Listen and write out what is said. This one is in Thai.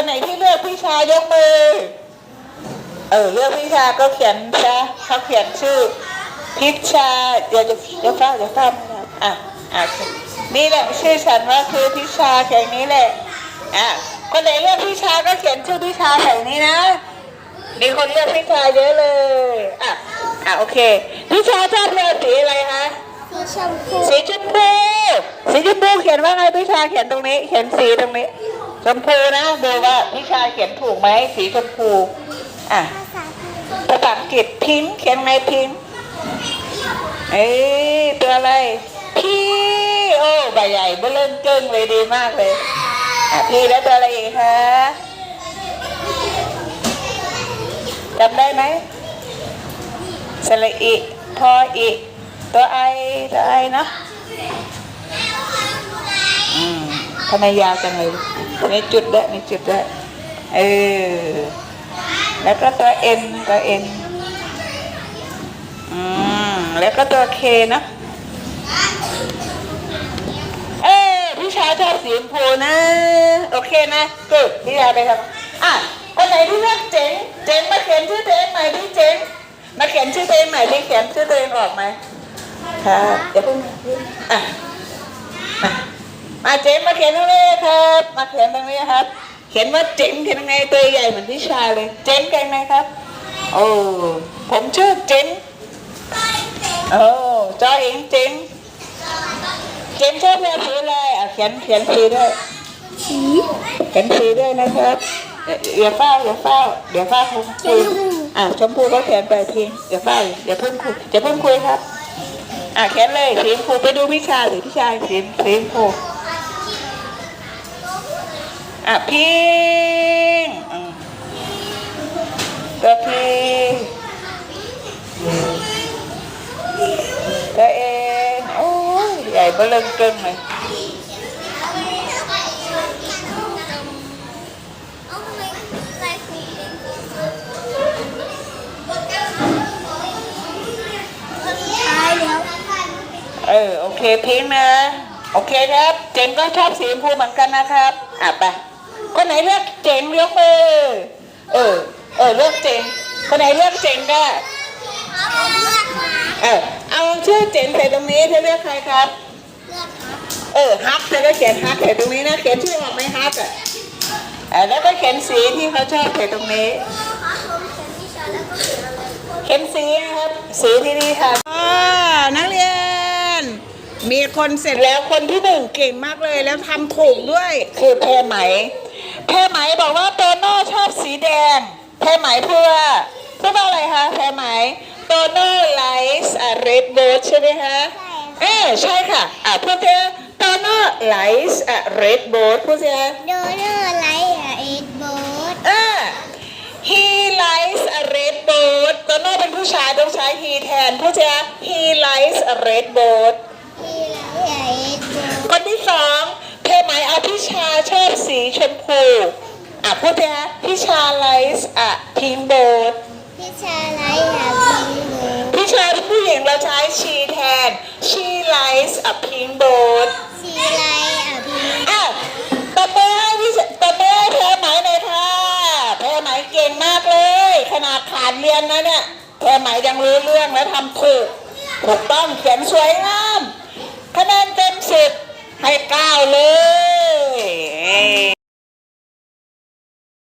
คนไหนที่เลือกพี่ชายกมือ เออเลือกพี่ชาก็เขียนซะเขาเขียนชื่อพิชชาเดี๋ยวจะเดี๋ยวฟ้าเดี๋ยวฟ้าไม่ได้อะอะนี่แหละชื่อฉันว่าคือพิชชาแค่นี้แหละอะคนไหนเลือกพิชาก็เขียนชื่อพิชาแถวนี้นะมีคนเลือกพิชาเยอะเลยอะอะโอเคพิชาชอบเลือกสีอะไรคะสีชมพูสีชมพูสีชมพูเขียนว่าไงพิชาเขียนตรงนี้ เขียนสีตรงนี้ ชมพูนะดูว่าพิชาเขียนถูกไหมสีชมพูอะภาษาอังกฤษพิงค์เขียนไงพิงค์เอ้ตัวอะไรพี่โอ้ใบใหญ่เบื้อเริ่มเกิ้งเลยดีมากเลยอะพี่แล้วตัวอะไรอีกคะจำได้ไหมสระอิพออีตัวไอตัวไอเนาะอืมทำไมยาวจังเลย มีจุดด้วยมีจุดด้เออ แล้วก็ตัว N ตัว N อืม แล้วก็ตัว K เนะเออพี่ชายชอบสีชมพูนะ โอเคนะกูพี่ชายไปครับอะคนไหนที่เลือกเจ๋งเจ๋งมาเขียนชื่อตัวเองใหม่ที่เจ๋งมาเขียนชื่อตัวเองใหม่ที่เขียนชื่อตัวเองออกไหมครับเดี๋ยวพิ่งอะ มาเจ๋งมาเขียนตรงนี้ครับ มาเขียนตรงนี้ครับ เขียนว่าเจ๋งเขียนยังไงตัวใหญ่เหมือนพี่ชายเลย เจ๋งกันไหมครับ โอ้ ผมชื่อเจ๋งโอ้จอเองเจ๋งเจ๋งชอบแนวสีอะไรอะเขียนเขียนสีด้วยสีเขียนสีด้วยนะครับเอ่ออย่าเฝ้าอย่าเฝ้าเดี๋ยวเฝ้าคุยอะชมพูก็เขียนไปทีอย่าเฝ้าอย่าเพิ่งคุยอย่าเพิ่งคุยครับ อะเขียนเลยสีชมพูไปดูพี่ชายหรือพี่ชายสีสีชมพู อะพิงอืมตัวพิงตัวเองโอ้ยใหญ่เบ้อเริ่มเกินเลยเอาทำไมลยเออ โอเคพิงนะ โอเคครับ เจ๋งก็ชอบสีชมพูเหมือนกันนะครับ อะไป คนไหนเลือกเจ๋งยกมือเออ เออเลือกเจ๋งคนไหนเลือกเจ๋งก็ผมเลือกหาเออเอาชื่อเจ๋งใส่ตรงนี้เธอเลือกใครครับเลือกหาเออฮักเธอก็เขียนฮักใส่ตรงนี้นะเขียนชื่อออกไหมฮักอะเออแล้วก็เขียนสีที่เขาชอบใส่ตรงนี้ครับผมเขียนวิชาแล้วก็เขียนอะไรเข็มสีนะครับสีที่นี่ค่ะอ่านักเรียน มีคนเสร็จแล้วคนที่หนึ่งเก่งมากเลยแล้วทำถูกด้วยคือแพรไหม แพรไหมบอกว่าโตโน่ชอบสีแดง แพรไหมเพื่อเพื่อว่าอะไรคะแพรไหมโตโน่ไลท์อะเรดโบใช่ไหมคะ เออใช่ค่ะ อะพูดเถอะโตโน่ไลท์อะเรดโบพูดสิคะโดเนอร์ไลท์เอ็ดโบสอ่า he likes a red boat ตัวโน้เป็นผู้ชายต้องใช้ he แทนผู้ชาย he likes a red boat ที่ไลท์เอ็ดโบสคนที่สอง เพไหมเอาพี่ชาชอบสีชมพูอะพูดสิคะพี่ชา likes a pink boat พิชาไลท์อะพิงโบสพี่ชาเป็นผู้หญิงเราใช้ she แทน she likes a pink boat สีไลท์อะพิงอ้าวตบมือให้พี่ตบมือให้แพรไหมหน่อยค่ะแพรไหมเก่งมากเลย ขนาดขาดเรียนนะเนี่ยแพรไหมยังรู้เรื่องและทำถูกถูกต้องเขียนสวยงามคะแนนเต็มสิบให้เก้าเลย